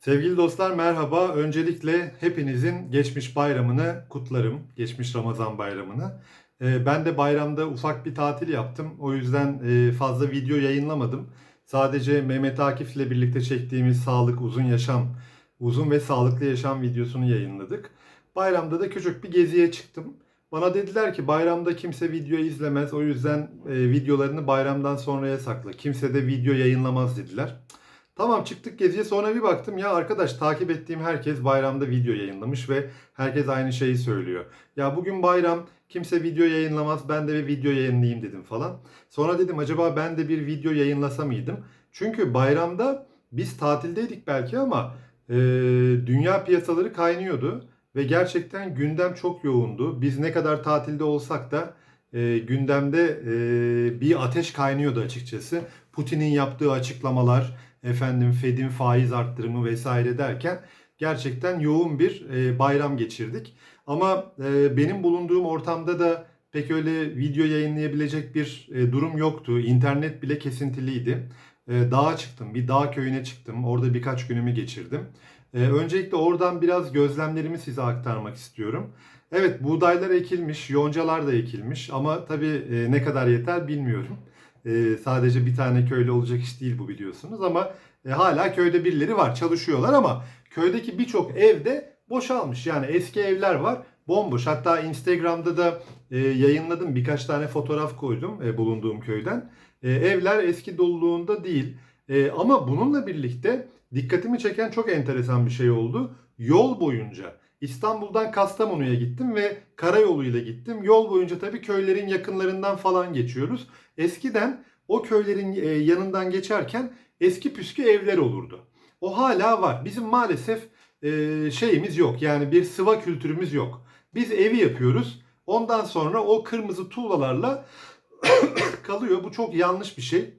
Sevgili dostlar merhaba. Öncelikle hepinizin geçmiş bayramını kutlarım. Geçmiş Ramazan bayramını. Ee, Ben de bayramda ufak bir tatil yaptım. O yüzden e, fazla video yayınlamadım. Sadece Mehmet Akif ile birlikte çektiğimiz sağlık, uzun yaşam, uzun ve sağlıklı yaşam videosunu yayınladık. Bayramda da küçük bir geziye çıktım. Bana dediler ki bayramda kimse video izlemez. O yüzden e, videolarını bayramdan sonraya sakla. Kimse de video yayınlamaz dediler. Tamam çıktık geziye sonra bir baktım ya arkadaş takip ettiğim herkes bayramda video yayınlamış ve herkes aynı şeyi söylüyor. Ya bugün bayram kimse video yayınlamaz ben de bir video yayınlayayım dedim falan. Sonra dedim acaba ben de bir video yayınlasa mıydım? Çünkü bayramda biz tatildeydik belki ama e, dünya piyasaları kaynıyordu ve gerçekten gündem çok yoğundu. Biz ne kadar tatilde olsak da e, gündemde e, bir ateş kaynıyordu açıkçası. Putin'in yaptığı açıklamalar, efendim Fed'in faiz arttırımı vesaire derken gerçekten yoğun bir e, bayram geçirdik. Ama e, benim bulunduğum ortamda da pek öyle video yayınlayabilecek bir e, durum yoktu. İnternet bile kesintiliydi. E, dağa çıktım, bir dağ köyüne çıktım. Orada birkaç günümü geçirdim. E, öncelikle oradan biraz gözlemlerimi size aktarmak istiyorum. Evet buğdaylar ekilmiş, yoncalar da ekilmiş ama tabii e, ne kadar yeter bilmiyorum. E, sadece bir tane köylü olacak iş değil bu biliyorsunuz ama e, hala köyde birileri var çalışıyorlar ama köydeki birçok evde boşalmış. Yani eski evler var bomboş. Hatta Instagram'da da e, yayınladım birkaç tane fotoğraf koydum e, bulunduğum köyden. E, evler eski doluluğunda değil. E, ama bununla birlikte dikkatimi çeken çok enteresan bir şey oldu. Yol boyunca İstanbul'dan Kastamonu'ya gittim ve karayoluyla gittim. Yol boyunca tabii köylerin yakınlarından falan geçiyoruz. Eskiden o köylerin e, yanından geçerken eski püskü evler olurdu. O hala var. Bizim maalesef e, şeyimiz yok. Yani bir sıva kültürümüz yok. Biz evi yapıyoruz. Ondan sonra o kırmızı tuğlalarla kalıyor. Bu çok yanlış bir şey.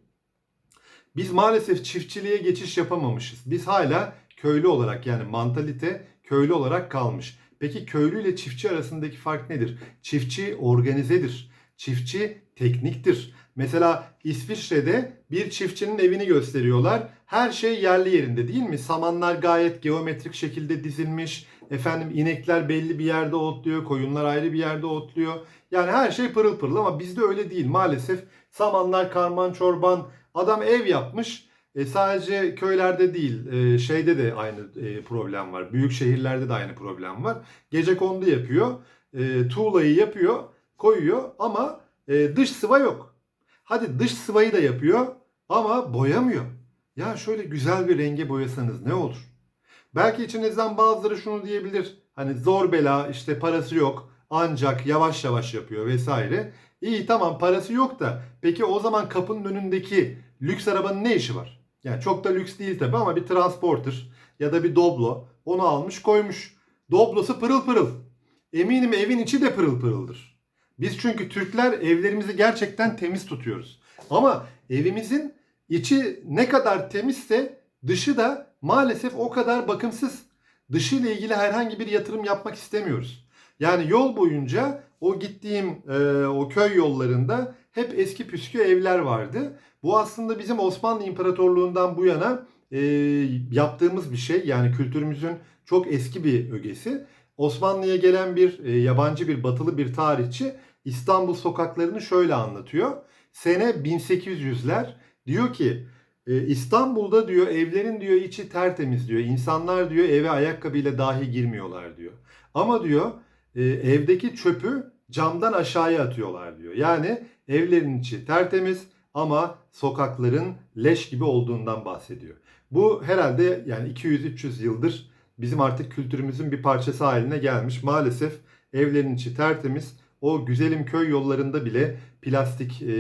Biz maalesef çiftçiliğe geçiş yapamamışız. Biz hala köylü olarak yani mantalite köylü olarak kalmış. Peki köylü ile çiftçi arasındaki fark nedir? Çiftçi organizedir. Çiftçi tekniktir. Mesela İsviçre'de bir çiftçinin evini gösteriyorlar. Her şey yerli yerinde değil mi? Samanlar gayet geometrik şekilde dizilmiş. Efendim inekler belli bir yerde otluyor, koyunlar ayrı bir yerde otluyor. Yani her şey pırıl pırıl ama bizde öyle değil maalesef. Samanlar karman çorban. Adam ev yapmış. E, sadece köylerde değil, e, şeyde de aynı e, problem var. Büyük şehirlerde de aynı problem var. Gece kondu yapıyor, e, tuğlayı yapıyor, koyuyor ama e, dış sıva yok. Hadi dış sıvayı da yapıyor ama boyamıyor. Ya şöyle güzel bir renge boyasanız ne olur? Belki içinizden bazıları şunu diyebilir. Hani zor bela işte parası yok ancak yavaş yavaş yapıyor vesaire. İyi tamam parası yok da peki o zaman kapının önündeki lüks arabanın ne işi var? Yani çok da lüks değil tabi ama bir transporter ya da bir Doblo onu almış koymuş. Doblosu pırıl pırıl. Eminim evin içi de pırıl pırıldır. Biz çünkü Türkler evlerimizi gerçekten temiz tutuyoruz. Ama evimizin içi ne kadar temizse dışı da maalesef o kadar bakımsız. Dışı ile ilgili herhangi bir yatırım yapmak istemiyoruz. Yani yol boyunca o gittiğim e, o köy yollarında hep eski püskü evler vardı. Bu aslında bizim Osmanlı İmparatorluğundan bu yana e, yaptığımız bir şey. Yani kültürümüzün çok eski bir ögesi. Osmanlı'ya gelen bir e, yabancı bir batılı bir tarihçi İstanbul sokaklarını şöyle anlatıyor. Sene 1800'ler diyor ki e, İstanbul'da diyor evlerin diyor içi tertemiz diyor. İnsanlar diyor eve ayakkabıyla dahi girmiyorlar diyor. Ama diyor e, evdeki çöpü camdan aşağıya atıyorlar diyor. Yani evlerin içi tertemiz ama sokakların leş gibi olduğundan bahsediyor. Bu herhalde yani 200-300 yıldır bizim artık kültürümüzün bir parçası haline gelmiş. Maalesef evlerin içi tertemiz. O güzelim köy yollarında bile plastik e,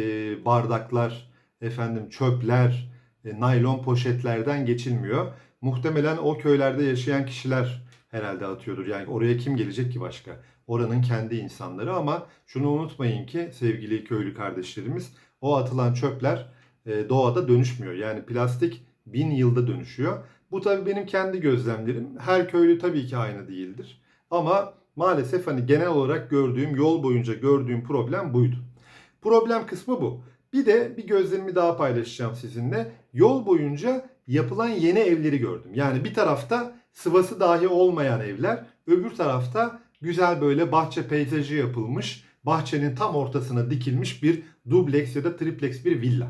bardaklar, efendim çöpler, e, naylon poşetlerden geçilmiyor. Muhtemelen o köylerde yaşayan kişiler herhalde atıyordur. Yani oraya kim gelecek ki başka? Oranın kendi insanları ama şunu unutmayın ki sevgili köylü kardeşlerimiz o atılan çöpler e, doğada dönüşmüyor. Yani plastik bin yılda dönüşüyor. Bu tabii benim kendi gözlemlerim. Her köylü tabii ki aynı değildir. Ama maalesef hani genel olarak gördüğüm, yol boyunca gördüğüm problem buydu. Problem kısmı bu. Bir de bir gözlemimi daha paylaşacağım sizinle. Yol boyunca yapılan yeni evleri gördüm. Yani bir tarafta sıvası dahi olmayan evler, öbür tarafta güzel böyle bahçe peyzajı yapılmış, bahçenin tam ortasına dikilmiş bir dubleks ya da triplex bir villa.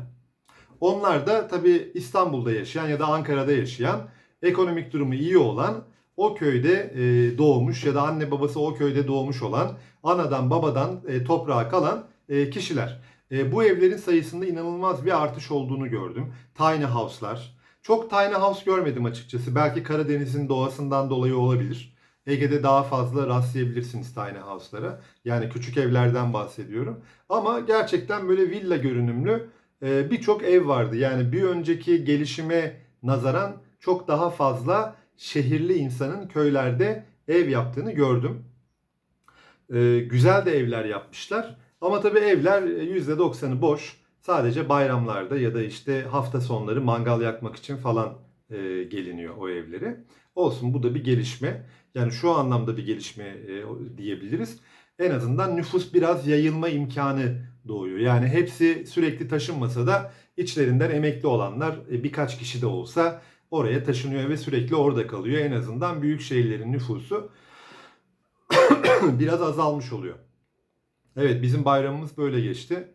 Onlar da tabii İstanbul'da yaşayan ya da Ankara'da yaşayan, ekonomik durumu iyi olan, o köyde e, doğmuş ya da anne babası o köyde doğmuş olan, anadan babadan e, toprağa kalan e, kişiler. E, bu evlerin sayısında inanılmaz bir artış olduğunu gördüm. Tiny house'lar. Çok tiny house görmedim açıkçası. Belki Karadeniz'in doğasından dolayı olabilir. Ege'de daha fazla rastlayabilirsiniz tiny house'lara. Yani küçük evlerden bahsediyorum. Ama gerçekten böyle villa görünümlü e, birçok ev vardı. Yani bir önceki gelişime nazaran çok daha fazla şehirli insanın köylerde ev yaptığını gördüm. E, güzel de evler yapmışlar. Ama tabii evler %90'ı boş. Sadece bayramlarda ya da işte hafta sonları mangal yakmak için falan e, geliniyor o evlere. Olsun bu da bir gelişme. Yani şu anlamda bir gelişme e, diyebiliriz. En azından nüfus biraz yayılma imkanı doğuyor. Yani hepsi sürekli taşınmasa da içlerinden emekli olanlar e, birkaç kişi de olsa oraya taşınıyor ve sürekli orada kalıyor. En azından büyük şehirlerin nüfusu biraz azalmış oluyor. Evet bizim bayramımız böyle geçti.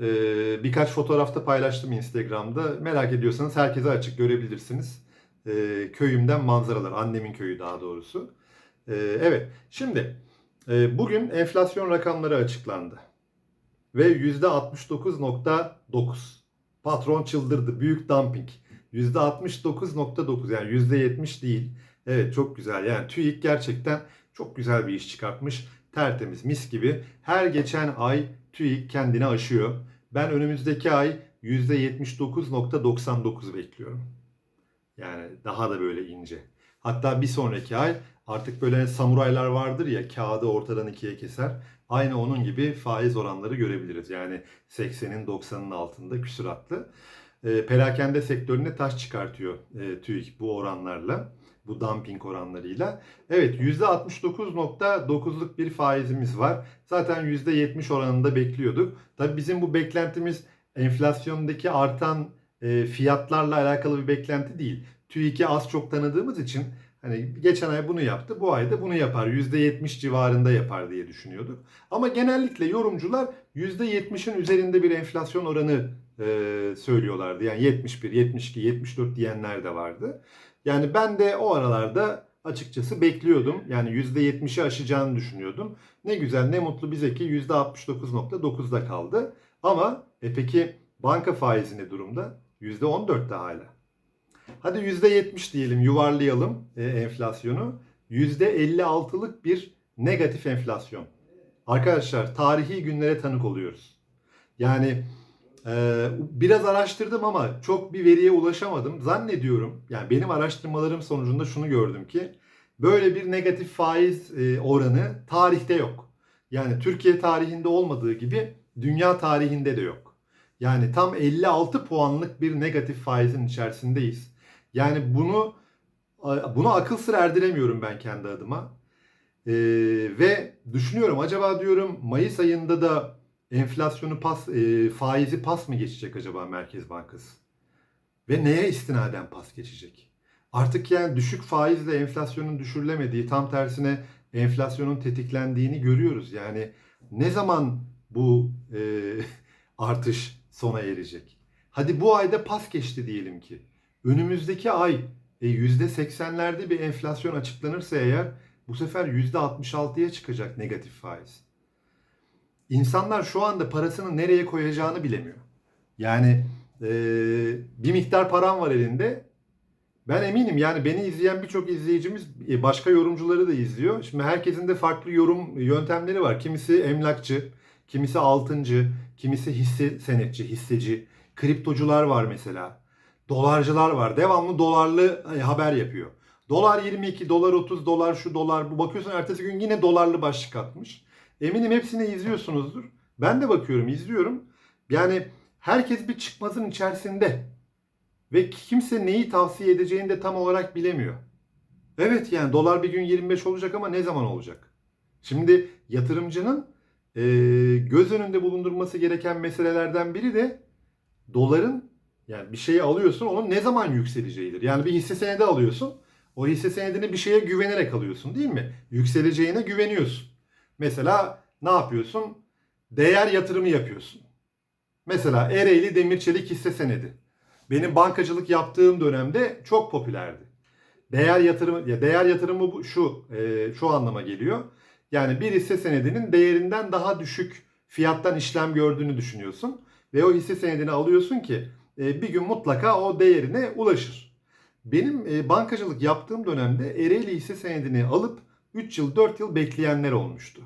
Ee, birkaç fotoğrafta paylaştım Instagram'da. Merak ediyorsanız herkese açık görebilirsiniz. Ee, köyümden manzaralar. Annemin köyü daha doğrusu. Ee, evet şimdi e, bugün enflasyon rakamları açıklandı. Ve %69.9. Patron çıldırdı. Büyük dumping. %69.9 yani %70 değil. Evet çok güzel. Yani TÜİK gerçekten çok güzel bir iş çıkartmış. Tertemiz, mis gibi. Her geçen ay TÜİK kendini aşıyor. Ben önümüzdeki ay %79.99 bekliyorum. Yani daha da böyle ince. Hatta bir sonraki ay artık böyle samuraylar vardır ya kağıdı ortadan ikiye keser. Aynı onun gibi faiz oranları görebiliriz. Yani 80'in 90'ın altında küsuratlı. E, perakende sektörüne taş çıkartıyor e, TÜİK bu oranlarla. Bu dumping oranlarıyla. Evet %69.9'luk bir faizimiz var. Zaten %70 oranında bekliyorduk. Tabii bizim bu beklentimiz enflasyondaki artan e, fiyatlarla alakalı bir beklenti değil. TÜİK'i az çok tanıdığımız için hani geçen ay bunu yaptı, bu ay da bunu yapar. %70 civarında yapar diye düşünüyorduk. Ama genellikle yorumcular %70'in üzerinde bir enflasyon oranı e, söylüyorlardı. Yani 71, 72, 74 diyenler de vardı. Yani ben de o aralarda açıkçası bekliyordum. Yani %70'i aşacağını düşünüyordum. Ne güzel ne mutlu bize ki %69.9'da kaldı. Ama e peki banka faizi ne durumda? %14'te hala. Hadi %70 diyelim yuvarlayalım e, enflasyonu. %56'lık bir negatif enflasyon. Arkadaşlar tarihi günlere tanık oluyoruz. Yani e, biraz araştırdım ama çok bir veriye ulaşamadım. Zannediyorum yani benim araştırmalarım sonucunda şunu gördüm ki böyle bir negatif faiz e, oranı tarihte yok. Yani Türkiye tarihinde olmadığı gibi dünya tarihinde de yok. Yani tam 56 puanlık bir negatif faizin içerisindeyiz. Yani bunu bunu akıl sır erdiremiyorum ben kendi adıma. Ee, ve düşünüyorum acaba diyorum Mayıs ayında da enflasyonu pas e, faizi pas mı geçecek acaba Merkez Bankası? Ve neye istinaden pas geçecek? Artık yani düşük faizle enflasyonun düşürülemediği tam tersine enflasyonun tetiklendiğini görüyoruz. Yani ne zaman bu e, artış sona erecek? Hadi bu ayda pas geçti diyelim ki. Önümüzdeki ay e, %80'lerde bir enflasyon açıklanırsa eğer bu sefer %66'ya çıkacak negatif faiz. İnsanlar şu anda parasını nereye koyacağını bilemiyor. Yani e, bir miktar param var elinde. Ben eminim yani beni izleyen birçok izleyicimiz e, başka yorumcuları da izliyor. Şimdi herkesin de farklı yorum yöntemleri var. Kimisi emlakçı, kimisi altıncı, kimisi hisse senetçi, hisseci. Kriptocular var mesela. Dolarcılar var. Devamlı dolarlı e, haber yapıyor. Dolar 22, dolar 30, dolar şu, dolar bu. Bakıyorsun ertesi gün yine dolarlı başlık atmış. Eminim hepsini izliyorsunuzdur. Ben de bakıyorum, izliyorum. Yani herkes bir çıkmazın içerisinde. Ve kimse neyi tavsiye edeceğini de tam olarak bilemiyor. Evet yani dolar bir gün 25 olacak ama ne zaman olacak? Şimdi yatırımcının e, göz önünde bulundurması gereken meselelerden biri de doların Yani bir şeyi alıyorsun onun ne zaman yükseleceğidir. Yani bir hisse senedi alıyorsun. O hisse senedini bir şeye güvenerek alıyorsun değil mi? Yükseleceğine güveniyorsun. Mesela ne yapıyorsun? Değer yatırımı yapıyorsun. Mesela Ereğli Demir Çelik hisse senedi. Benim bankacılık yaptığım dönemde çok popülerdi. Değer yatırımı ya değer yatırımı bu, şu e, şu anlama geliyor. Yani bir hisse senedinin değerinden daha düşük fiyattan işlem gördüğünü düşünüyorsun ve o hisse senedini alıyorsun ki bir gün mutlaka o değerine ulaşır. Benim e, bankacılık yaptığım dönemde Ereğli hisse senedini alıp 3 yıl 4 yıl bekleyenler olmuştu.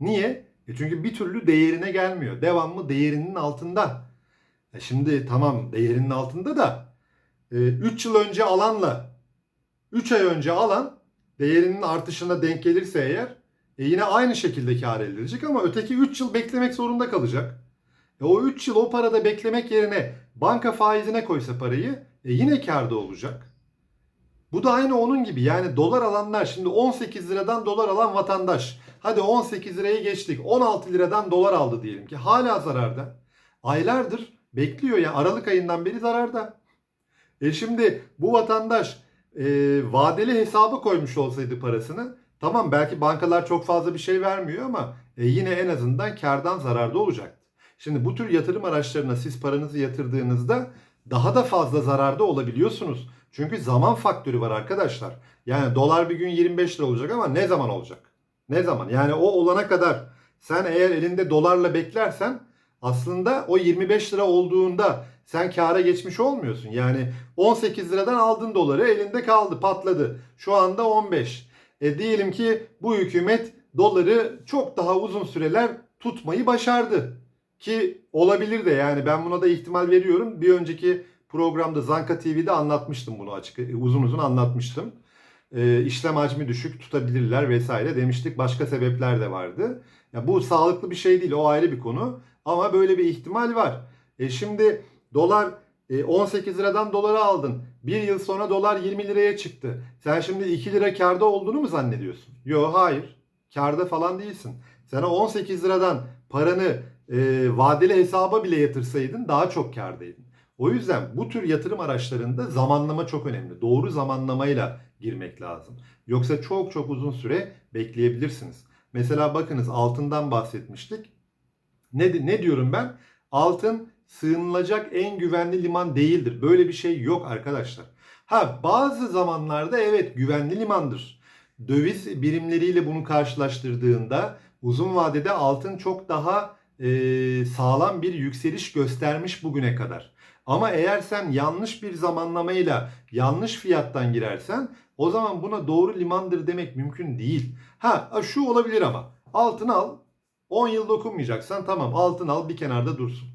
Niye? E çünkü bir türlü değerine gelmiyor. Devamlı değerinin altında. E şimdi tamam değerinin altında da 3 yıl önce alanla 3 ay önce alan değerinin artışına denk gelirse eğer e yine aynı şekilde kar elde edecek ama öteki 3 yıl beklemek zorunda kalacak. E o 3 yıl o parada beklemek yerine banka faizine koysa parayı e yine karda olacak. Bu da aynı onun gibi yani dolar alanlar şimdi 18 liradan dolar alan vatandaş. Hadi 18 lirayı geçtik 16 liradan dolar aldı diyelim ki hala zararda. Aylardır bekliyor yani Aralık ayından beri zararda. E şimdi bu vatandaş e, vadeli hesabı koymuş olsaydı parasını tamam belki bankalar çok fazla bir şey vermiyor ama e, yine en azından kardan zararda olacaktı. Şimdi bu tür yatırım araçlarına siz paranızı yatırdığınızda daha da fazla zararda olabiliyorsunuz. Çünkü zaman faktörü var arkadaşlar. Yani dolar bir gün 25 lira olacak ama ne zaman olacak? Ne zaman? Yani o olana kadar sen eğer elinde dolarla beklersen aslında o 25 lira olduğunda sen kâra geçmiş olmuyorsun. Yani 18 liradan aldın doları elinde kaldı patladı. Şu anda 15. E diyelim ki bu hükümet doları çok daha uzun süreler tutmayı başardı. Ki olabilir de yani ben buna da ihtimal veriyorum. Bir önceki programda Zanka TV'de anlatmıştım bunu açık uzun uzun anlatmıştım. E, işlem hacmi düşük tutabilirler vesaire demiştik. Başka sebepler de vardı. Ya bu sağlıklı bir şey değil o ayrı bir konu. Ama böyle bir ihtimal var. E şimdi dolar 18 liradan doları aldın. Bir yıl sonra dolar 20 liraya çıktı. Sen şimdi 2 lira karda olduğunu mu zannediyorsun? Yok hayır. Karda falan değilsin. Sen o 18 liradan paranı e, vadeli hesaba bile yatırsaydın daha çok kardaydın. O yüzden bu tür yatırım araçlarında zamanlama çok önemli. Doğru zamanlamayla girmek lazım. Yoksa çok çok uzun süre bekleyebilirsiniz. Mesela bakınız altından bahsetmiştik. Ne, ne diyorum ben? Altın sığınılacak en güvenli liman değildir. Böyle bir şey yok arkadaşlar. Ha bazı zamanlarda evet güvenli limandır. Döviz birimleriyle bunu karşılaştırdığında uzun vadede altın çok daha e, sağlam bir yükseliş göstermiş bugüne kadar. Ama eğer sen yanlış bir zamanlamayla yanlış fiyattan girersen o zaman buna doğru limandır demek mümkün değil. Ha şu olabilir ama altın al 10 yıl dokunmayacaksan tamam altın al bir kenarda dursun.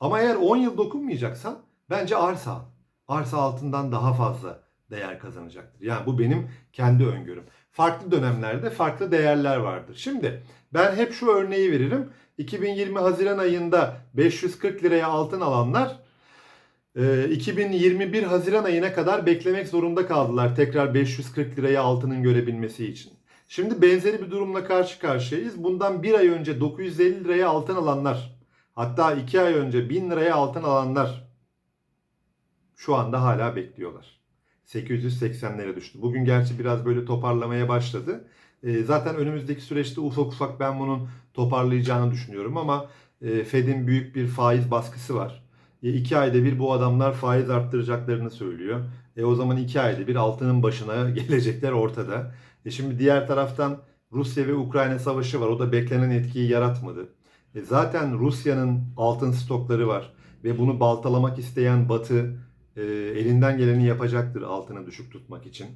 Ama eğer 10 yıl dokunmayacaksan bence arsa al. Arsa altından daha fazla değer kazanacaktır. Yani bu benim kendi öngörüm. Farklı dönemlerde farklı değerler vardır. Şimdi ben hep şu örneği veririm. 2020 Haziran ayında 540 liraya altın alanlar 2021 Haziran ayına kadar beklemek zorunda kaldılar tekrar 540 liraya altının görebilmesi için. Şimdi benzeri bir durumla karşı karşıyayız. Bundan bir ay önce 950 liraya altın alanlar, hatta iki ay önce 1000 liraya altın alanlar şu anda hala bekliyorlar. 880'lere düştü. Bugün gerçi biraz böyle toparlamaya başladı. E, zaten önümüzdeki süreçte ufak ufak ben bunun toparlayacağını düşünüyorum ama e, Fed'in büyük bir faiz baskısı var. E, iki ayda bir bu adamlar faiz arttıracaklarını söylüyor. E o zaman iki ayda bir altının başına gelecekler ortada. E şimdi diğer taraftan Rusya ve Ukrayna savaşı var. O da beklenen etkiyi yaratmadı. E zaten Rusya'nın altın stokları var ve bunu baltalamak isteyen Batı e, elinden geleni yapacaktır altını düşük tutmak için.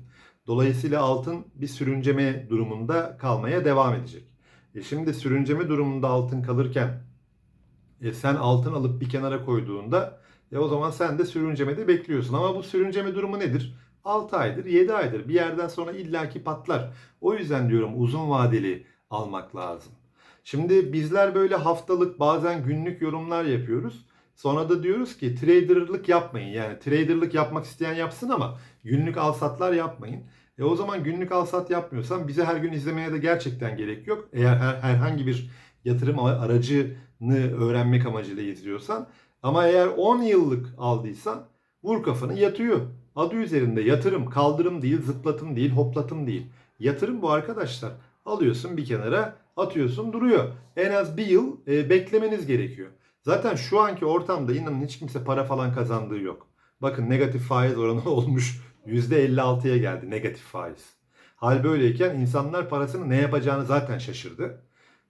Dolayısıyla altın bir sürünceme durumunda kalmaya devam edecek. E şimdi sürünceme durumunda altın kalırken e sen altın alıp bir kenara koyduğunda e o zaman sen de sürüncemede bekliyorsun. Ama bu sürünceme durumu nedir? 6 aydır, 7 aydır. Bir yerden sonra illaki patlar. O yüzden diyorum uzun vadeli almak lazım. Şimdi bizler böyle haftalık bazen günlük yorumlar yapıyoruz. Sonra da diyoruz ki traderlık yapmayın. Yani traderlık yapmak isteyen yapsın ama günlük alsatlar yapmayın. E o zaman günlük alsat yapmıyorsan bize her gün izlemeye de gerçekten gerek yok. Eğer her, herhangi bir yatırım aracını öğrenmek amacıyla izliyorsan Ama eğer 10 yıllık aldıysan vur kafanı yatıyor. Adı üzerinde yatırım, kaldırım değil, zıplatım değil, hoplatım değil. Yatırım bu arkadaşlar. Alıyorsun bir kenara, atıyorsun duruyor. En az bir yıl e, beklemeniz gerekiyor. Zaten şu anki ortamda inanın hiç kimse para falan kazandığı yok. Bakın negatif faiz oranı olmuş %56'ya geldi negatif faiz. Hal böyleyken insanlar parasını ne yapacağını zaten şaşırdı.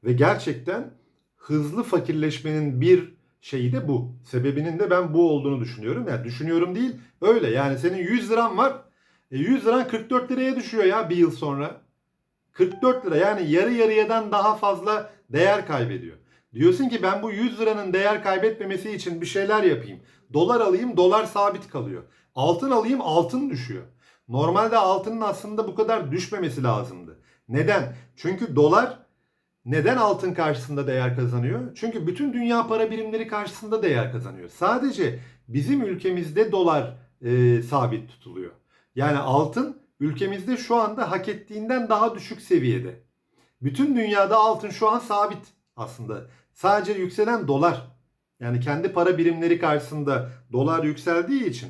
Ve gerçekten hızlı fakirleşmenin bir şeyi de bu. Sebebinin de ben bu olduğunu düşünüyorum. Yani düşünüyorum değil öyle. Yani senin 100 liran var. E 100 liran 44 liraya düşüyor ya bir yıl sonra. 44 lira yani yarı yarıyadan daha fazla değer kaybediyor. Diyorsun ki ben bu 100 liranın değer kaybetmemesi için bir şeyler yapayım. Dolar alayım dolar sabit kalıyor. Altın alayım altın düşüyor. Normalde altının aslında bu kadar düşmemesi lazımdı. Neden? Çünkü dolar neden altın karşısında değer kazanıyor? Çünkü bütün dünya para birimleri karşısında değer kazanıyor. Sadece bizim ülkemizde dolar e, sabit tutuluyor. Yani altın ülkemizde şu anda hak ettiğinden daha düşük seviyede. Bütün dünyada altın şu an sabit aslında. Sadece yükselen dolar. Yani kendi para birimleri karşısında dolar yükseldiği için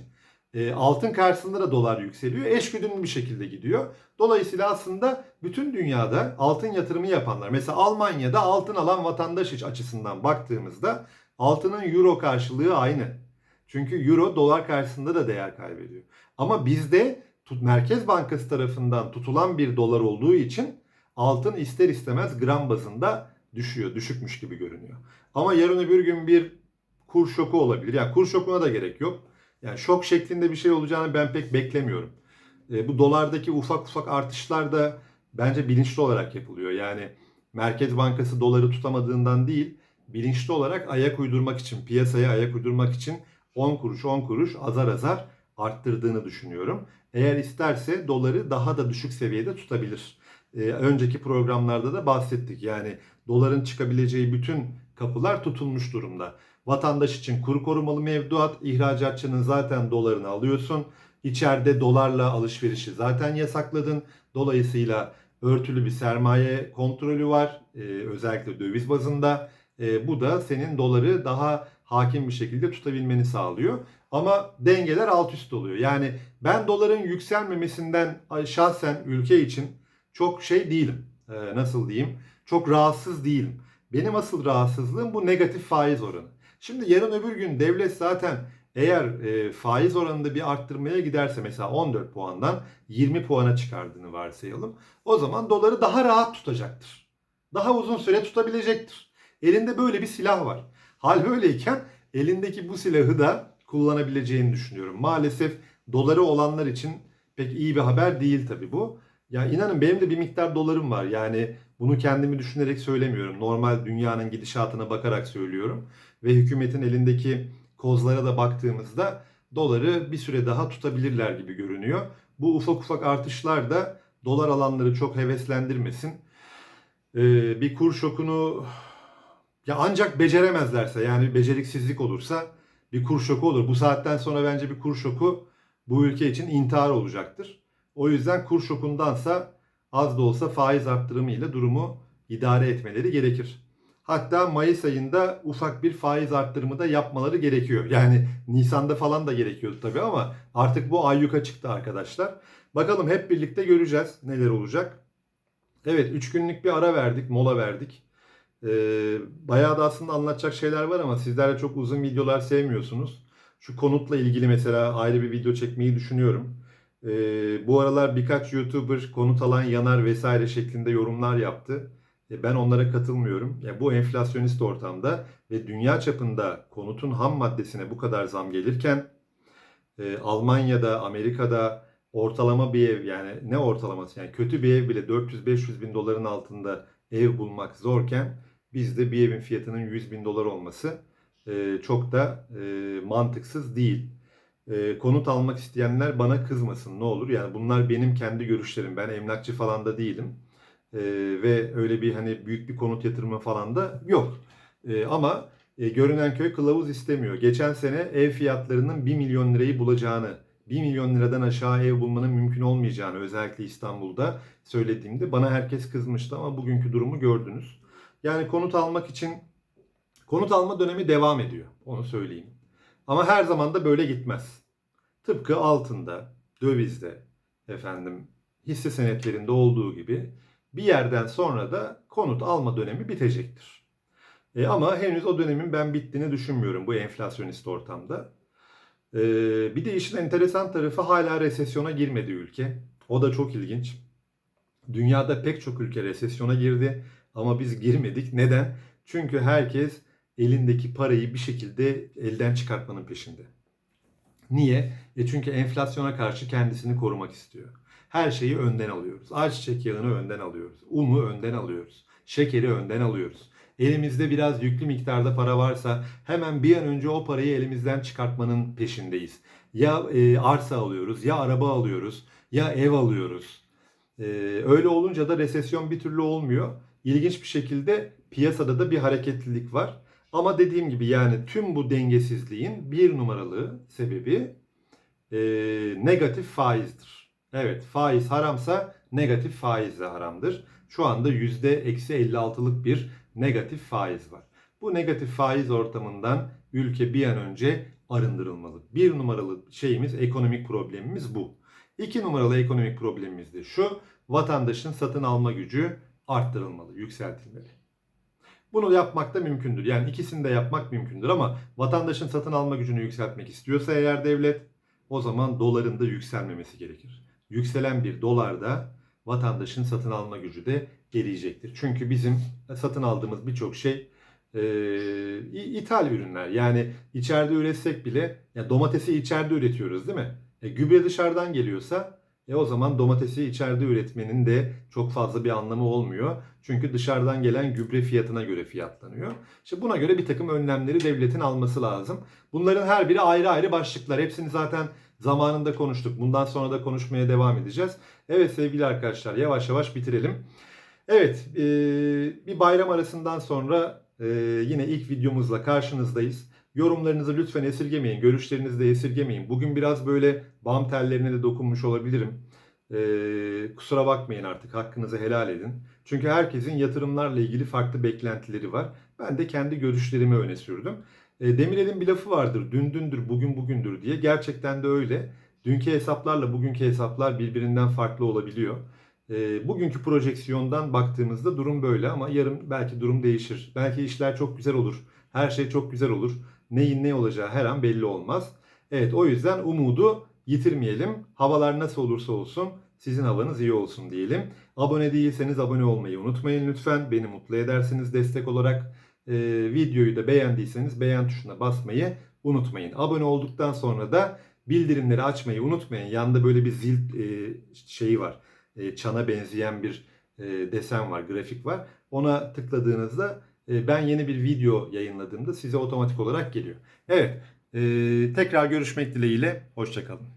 e, altın karşısında da dolar yükseliyor. Eşgüdümlü bir şekilde gidiyor. Dolayısıyla aslında bütün dünyada altın yatırımı yapanlar mesela Almanya'da altın alan vatandaş açısından baktığımızda altının euro karşılığı aynı. Çünkü euro dolar karşısında da değer kaybediyor. Ama bizde Merkez Bankası tarafından tutulan bir dolar olduğu için altın ister istemez gram bazında düşüyor, düşükmüş gibi görünüyor. Ama yarın öbür gün bir kur şoku olabilir. Yani kur şokuna da gerek yok. Yani şok şeklinde bir şey olacağını ben pek beklemiyorum. E, bu dolardaki ufak ufak artışlar da bence bilinçli olarak yapılıyor. Yani Merkez Bankası doları tutamadığından değil, bilinçli olarak ayak uydurmak için, piyasaya ayak uydurmak için 10 kuruş 10 kuruş azar azar arttırdığını düşünüyorum. Eğer isterse doları daha da düşük seviyede tutabilir. Ee, önceki programlarda da bahsettik. Yani doların çıkabileceği bütün kapılar tutulmuş durumda. Vatandaş için kuru korumalı mevduat, ihracatçının zaten dolarını alıyorsun. İçeride dolarla alışverişi zaten yasakladın. Dolayısıyla örtülü bir sermaye kontrolü var. Ee, özellikle döviz bazında. Ee, bu da senin doları daha hakim bir şekilde tutabilmeni sağlıyor. Ama dengeler alt üst oluyor. Yani ben doların yükselmemesinden şahsen ülke için çok şey değilim. Ee, nasıl diyeyim? Çok rahatsız değilim. Benim asıl rahatsızlığım bu negatif faiz oranı. Şimdi yarın öbür gün devlet zaten eğer e, faiz oranında bir arttırmaya giderse mesela 14 puandan 20 puana çıkardığını varsayalım. O zaman doları daha rahat tutacaktır. Daha uzun süre tutabilecektir. Elinde böyle bir silah var. Hal böyleyken elindeki bu silahı da kullanabileceğini düşünüyorum. Maalesef doları olanlar için pek iyi bir haber değil tabii bu. Ya inanın benim de bir miktar dolarım var. Yani bunu kendimi düşünerek söylemiyorum. Normal dünyanın gidişatına bakarak söylüyorum. Ve hükümetin elindeki kozlara da baktığımızda doları bir süre daha tutabilirler gibi görünüyor. Bu ufak ufak artışlar da dolar alanları çok heveslendirmesin. Ee, bir kur şokunu ya ancak beceremezlerse yani beceriksizlik olursa bir kur şoku olur. Bu saatten sonra bence bir kur şoku bu ülke için intihar olacaktır. O yüzden kur şokundansa az da olsa faiz arttırımı ile durumu idare etmeleri gerekir. Hatta Mayıs ayında ufak bir faiz arttırımı da yapmaları gerekiyor. Yani Nisan'da falan da gerekiyordu tabii ama artık bu ayyuka çıktı arkadaşlar. Bakalım hep birlikte göreceğiz neler olacak. Evet 3 günlük bir ara verdik, mola verdik. Ee, bayağı da aslında anlatacak şeyler var ama sizler de çok uzun videolar sevmiyorsunuz. Şu konutla ilgili mesela ayrı bir video çekmeyi düşünüyorum. Ee, bu aralar birkaç YouTuber konut alan yanar vesaire şeklinde yorumlar yaptı. E, ben onlara katılmıyorum. Yani bu enflasyonist ortamda ve dünya çapında konutun ham maddesine bu kadar zam gelirken e, Almanya'da, Amerika'da ortalama bir ev yani ne ortalaması yani kötü bir ev bile 400-500 bin doların altında ev bulmak zorken bizde bir evin fiyatının 100 bin dolar olması e, çok da e, mantıksız değil. E, konut almak isteyenler bana kızmasın ne olur. Yani bunlar benim kendi görüşlerim. Ben emlakçı falan da değilim. E, ve öyle bir hani büyük bir konut yatırımı falan da yok. E, ama e, görünen köy kılavuz istemiyor. Geçen sene ev fiyatlarının 1 milyon lirayı bulacağını, 1 milyon liradan aşağı ev bulmanın mümkün olmayacağını özellikle İstanbul'da söylediğimde bana herkes kızmıştı ama bugünkü durumu gördünüz. Yani konut almak için Konut alma dönemi devam ediyor. Onu söyleyeyim. Ama her zaman da böyle gitmez. Tıpkı altında, dövizde, efendim hisse senetlerinde olduğu gibi bir yerden sonra da konut alma dönemi bitecektir. E, ama henüz o dönemin ben bittiğini düşünmüyorum bu enflasyonist ortamda. E, bir de işin enteresan tarafı hala resesyona girmedi ülke. O da çok ilginç. Dünyada pek çok ülke resesyona girdi ama biz girmedik. Neden? Çünkü herkes elindeki parayı bir şekilde elden çıkartmanın peşinde. Niye? E çünkü enflasyona karşı kendisini korumak istiyor. Her şeyi önden alıyoruz. Ayçiçek yağını önden alıyoruz. Unu önden alıyoruz. Şekeri önden alıyoruz. Elimizde biraz yüklü miktarda para varsa hemen bir an önce o parayı elimizden çıkartmanın peşindeyiz. Ya e, arsa alıyoruz, ya araba alıyoruz, ya ev alıyoruz. E, öyle olunca da resesyon bir türlü olmuyor. İlginç bir şekilde piyasada da bir hareketlilik var. Ama dediğim gibi yani tüm bu dengesizliğin bir numaralı sebebi e, negatif faizdir. Evet faiz haramsa negatif faiz de haramdır. Şu anda %-56'lık bir negatif faiz var. Bu negatif faiz ortamından ülke bir an önce arındırılmalı. Bir numaralı şeyimiz, ekonomik problemimiz bu. İki numaralı ekonomik problemimiz de şu, vatandaşın satın alma gücü arttırılmalı, yükseltilmeli. Bunu yapmak da mümkündür. Yani ikisini de yapmak mümkündür ama vatandaşın satın alma gücünü yükseltmek istiyorsa eğer devlet o zaman doların da yükselmemesi gerekir. Yükselen bir dolarda vatandaşın satın alma gücü de eriyecektir. Çünkü bizim satın aldığımız birçok şey e, ithal ürünler. Yani içeride üretsek bile ya domatesi içeride üretiyoruz değil mi? E, gübre dışarıdan geliyorsa e o zaman domatesi içeride üretmenin de çok fazla bir anlamı olmuyor. Çünkü dışarıdan gelen gübre fiyatına göre fiyatlanıyor. İşte buna göre bir takım önlemleri devletin alması lazım. Bunların her biri ayrı ayrı başlıklar. Hepsini zaten zamanında konuştuk. Bundan sonra da konuşmaya devam edeceğiz. Evet sevgili arkadaşlar yavaş yavaş bitirelim. Evet bir bayram arasından sonra yine ilk videomuzla karşınızdayız. Yorumlarınızı lütfen esirgemeyin. Görüşlerinizi de esirgemeyin. Bugün biraz böyle bam tellerine de dokunmuş olabilirim. Ee, kusura bakmayın artık. Hakkınızı helal edin. Çünkü herkesin yatırımlarla ilgili farklı beklentileri var. Ben de kendi görüşlerimi öne sürdüm. E, Demirel'in bir lafı vardır. Dün dündür, bugün bugündür diye. Gerçekten de öyle. Dünkü hesaplarla bugünkü hesaplar birbirinden farklı olabiliyor. E, bugünkü projeksiyondan baktığımızda durum böyle ama yarın belki durum değişir. Belki işler çok güzel olur. Her şey çok güzel olur neyin ne olacağı her an belli olmaz. Evet o yüzden umudu yitirmeyelim. Havalar nasıl olursa olsun sizin havanız iyi olsun diyelim. Abone değilseniz abone olmayı unutmayın lütfen. Beni mutlu edersiniz destek olarak. Ee, videoyu da beğendiyseniz beğen tuşuna basmayı unutmayın. Abone olduktan sonra da bildirimleri açmayı unutmayın. Yanında böyle bir zil e, şeyi var. E, çana benzeyen bir e, desen var, grafik var. Ona tıkladığınızda e, ben yeni bir video yayınladığımda size otomatik olarak geliyor. Evet, e, tekrar görüşmek dileğiyle, hoşçakalın.